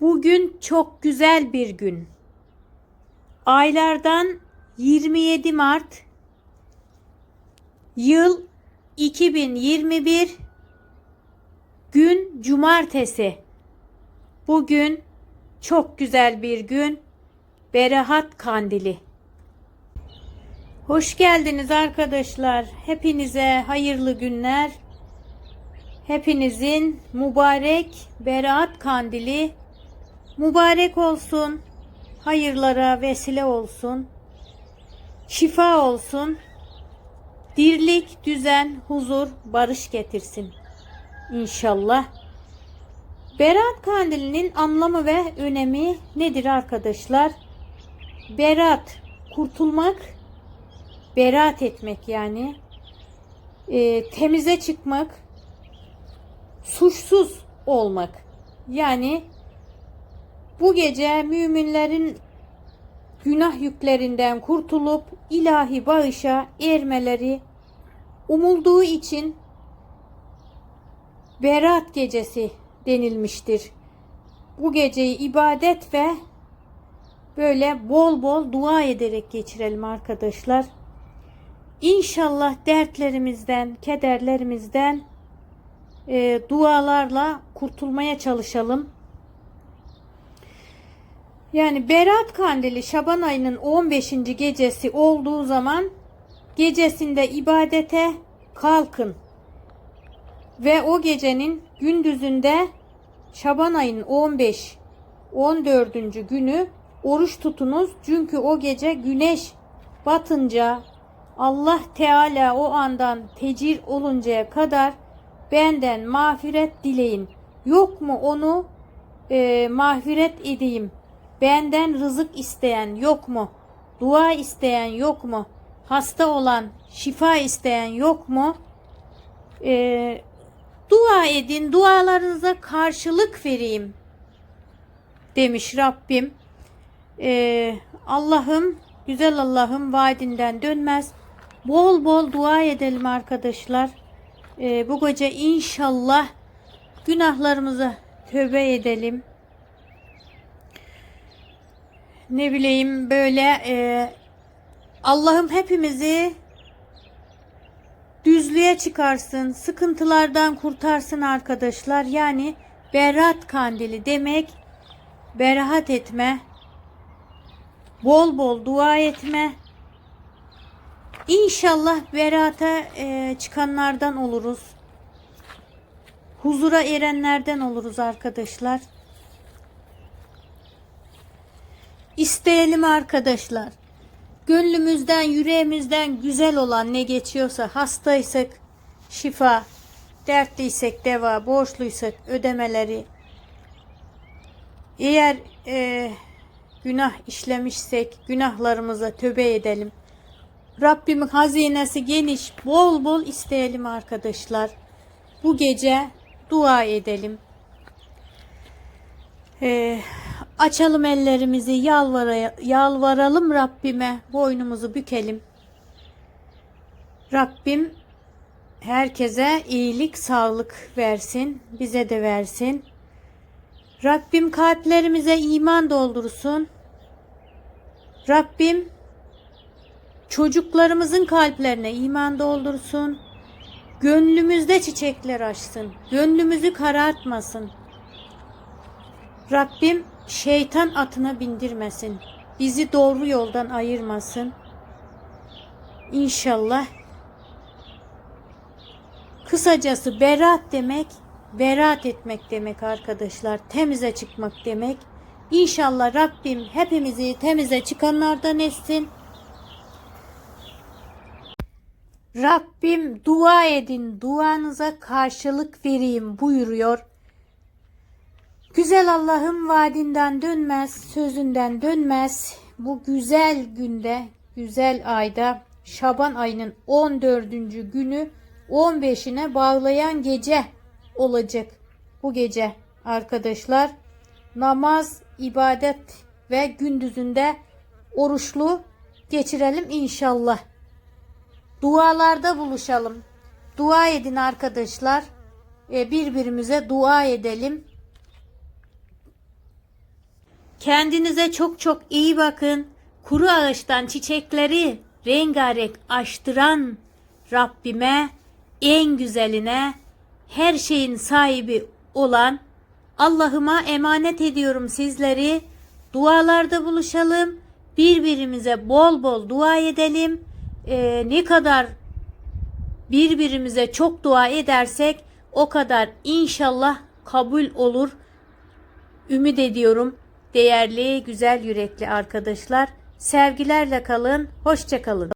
Bugün çok güzel bir gün. Aylardan 27 Mart yıl 2021 gün cumartesi. Bugün çok güzel bir gün. Berehat Kandili. Hoş geldiniz arkadaşlar. Hepinize hayırlı günler. Hepinizin mübarek Berat Kandili mübarek olsun. Hayırlara vesile olsun. Şifa olsun. Dirlik, düzen, huzur, barış getirsin. İnşallah. Berat Kandili'nin anlamı ve önemi nedir arkadaşlar? Berat, kurtulmak, berat etmek yani. E, temize çıkmak, suçsuz olmak. Yani bu gece müminlerin günah yüklerinden kurtulup ilahi bağışa ermeleri umulduğu için Berat gecesi denilmiştir. Bu geceyi ibadet ve böyle bol bol dua ederek geçirelim arkadaşlar. İnşallah dertlerimizden, kederlerimizden e, dualarla kurtulmaya çalışalım. Yani Berat Kandili Şaban ayının 15. gecesi olduğu zaman gecesinde ibadete kalkın. Ve o gecenin gündüzünde Şaban ayının 15 14. günü oruç tutunuz. Çünkü o gece güneş batınca Allah Teala o andan tecir oluncaya kadar benden mağfiret dileyin. Yok mu onu e, mağfiret edeyim? Benden rızık isteyen yok mu? Dua isteyen yok mu? Hasta olan şifa isteyen yok mu? E, dua edin, dualarınıza karşılık vereyim demiş Rabbim. E, Allah'ım, güzel Allah'ım vaadinden dönmez. Bol bol dua edelim arkadaşlar. E, bu gece inşallah günahlarımızı tövbe edelim. Ne bileyim böyle e, Allah'ım hepimizi düzlüğe çıkarsın, sıkıntılardan kurtarsın arkadaşlar. Yani berat kandili demek berahat etme, bol bol dua etme. İnşallah berata e, çıkanlardan oluruz. Huzura erenlerden oluruz arkadaşlar. İsteyelim arkadaşlar. Gönlümüzden, yüreğimizden güzel olan ne geçiyorsa hastaysak şifa, dertliysek deva, borçluysak ödemeleri. Eğer e, günah işlemişsek günahlarımıza tövbe edelim. Rabbimin hazinesi geniş, bol bol isteyelim arkadaşlar. Bu gece dua edelim. Ee, açalım ellerimizi, yalvara, yalvaralım Rabbime, boynumuzu bükelim. Rabbim herkese iyilik, sağlık versin, bize de versin. Rabbim kalplerimize iman doldursun. Rabbim çocuklarımızın kalplerine iman doldursun. Gönlümüzde çiçekler açsın. Gönlümüzü karartmasın. Rabbim şeytan atına bindirmesin. Bizi doğru yoldan ayırmasın. İnşallah. Kısacası berat demek, berat etmek demek arkadaşlar. Temize çıkmak demek. İnşallah Rabbim hepimizi temize çıkanlardan etsin. Rabbim dua edin, duanıza karşılık vereyim buyuruyor. Güzel Allah'ım vaadinden dönmez, sözünden dönmez. Bu güzel günde, güzel ayda Şaban ayının 14. günü 15'ine bağlayan gece olacak. Bu gece arkadaşlar namaz, ibadet ve gündüzünde oruçlu geçirelim inşallah. Dualarda buluşalım. Dua edin arkadaşlar. E, birbirimize dua edelim. Kendinize çok çok iyi bakın. Kuru ağaçtan çiçekleri rengarenk açtıran Rabbime en güzeline her şeyin sahibi olan Allah'ıma emanet ediyorum sizleri. Dualarda buluşalım. Birbirimize bol bol dua edelim. Ee, ne kadar birbirimize çok dua edersek o kadar inşallah kabul olur. Ümit ediyorum değerli güzel yürekli arkadaşlar. Sevgilerle kalın, hoşça kalın.